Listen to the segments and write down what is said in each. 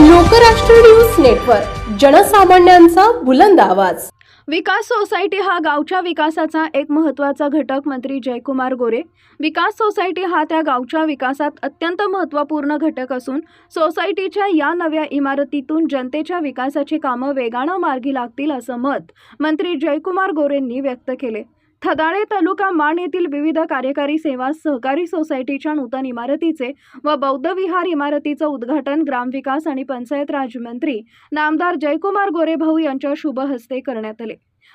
Lokrashtra news network जनसामान्यांचा बुलंद आवाज. विकास society हा गावच्या विकासाचा एक महत्त्वाचा घटक मंत्री जयकुमार गोरे. विकास सोसायटी हा त्या गावच्या विकासात अत्यंत महत्त्वपूर्ण घटक असून सोसायटीच्या या नव्या इमारतीतून जनतेच्या विकासाची कामं वेगानं मार्गी लागतील असं मत मंत्री जयकुमार गोरेंनी व्यक्त केले. थदाळे तालुका मान येथील विविध कार्यकारी सेवा सहकारी सोसायटीच्या नूतन इमारतीचे व बौद्ध विहार इमारतीचं उद्घाटन ग्रामविकास आणि पंचायत राजमंत्री नामदार जयकुमार गोरेभाऊ यांच्या शुभ हस्ते करण्यात आले.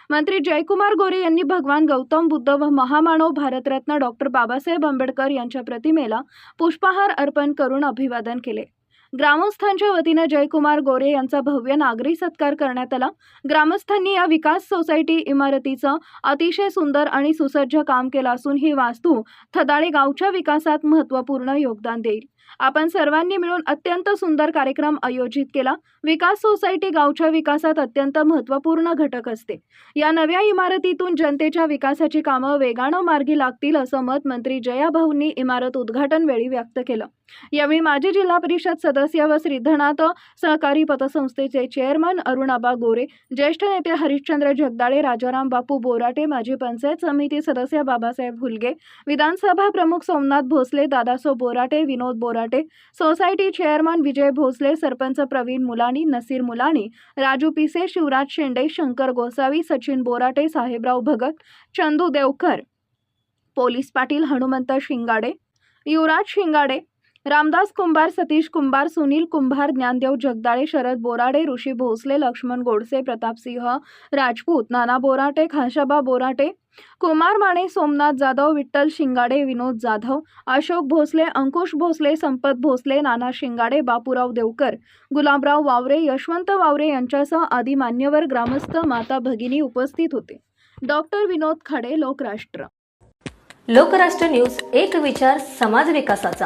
मंत्री जयकुमार गोरे यांनी भगवान गौतम बुद्ध व महामानव भारतरत्न डॉक्टर बाबासाहेब आंबेडकर यांच्या प्रतिमेला पुष्पहार अर्पण करून अभिवादन केले. ग्रामस्थांच्या वतीनं जयकुमार गोरे यांचा भव्य नागरी सत्कार करण्यात आला. ग्रामस्थांनी या विकास सोसायटी इमारतीचं अतिशय सुंदर आणि सुसज्ज काम केलं असून ही वास्तू थदाळे गावच्या विकासात महत्त्वपूर्ण योगदान देईल. आपण सर्वांनी मिळून अत्यंत सुंदर कार्यक्रम आयोजित केला. विकास सोसायटी गावच्या विकासात अत्यंत महत्त्वपूर्ण घटक असते. या नव्या इमारतीतून जनतेच्या विकासाची कामं वेगानं मार्गी लागतील असं मत मंत्री जया भाऊंनी इमारत उद्घाटन वेळी व्यक्त केलं. यावेळी माजी जिल्हा परिषद सदस्य व श्रीधनाथ सहकारी पतसंस्थेचे चेअरमन अरुणाबा गोरे ज्येष्ठ नेते हरिश्चंद्र जगदाळे राजाराम बापू बोराटे माजी पंचायत समिती सदस्य बाबासाहेब हुलगे विधानसभा प्रमुख Somnath Bhosale Dadaso Borate Vinod Borate society chairman Vijay Bhosale sarpanch Pravin Mulani Nasir Mulani Raju Pise Shivraj Shende Shankar Gosavi Sachin Borate Sahebrao Bhagat Chandu Devkar. Police Patil Hanumant Shingade Yuvraj Shingade Ramdas Kumbhar Satish Kumbhar Sunil Kumbhar Dnyandev Jagdale Sharad Borade Rishi Bhosale Laxman Godse Pratapsinh Rajput Nana Borate Khashaba Borate Kumar Mane Somnath Jadhav Vitthal Shingade Vinod Jadhav Ashok Bhosale Ankush Bhosale Sampat Bhosale Nana शिंगाडे बापूराव देवकर गुलाबराव वावरे यशवंत वावरे यांच्यासह आदी मान्यवर ग्रामस्थ माता भगिनी उपस्थित होते. Doctor Vinod Khade Lokrashtra. Lokrashtra news एक विचार समाज विकासाचा.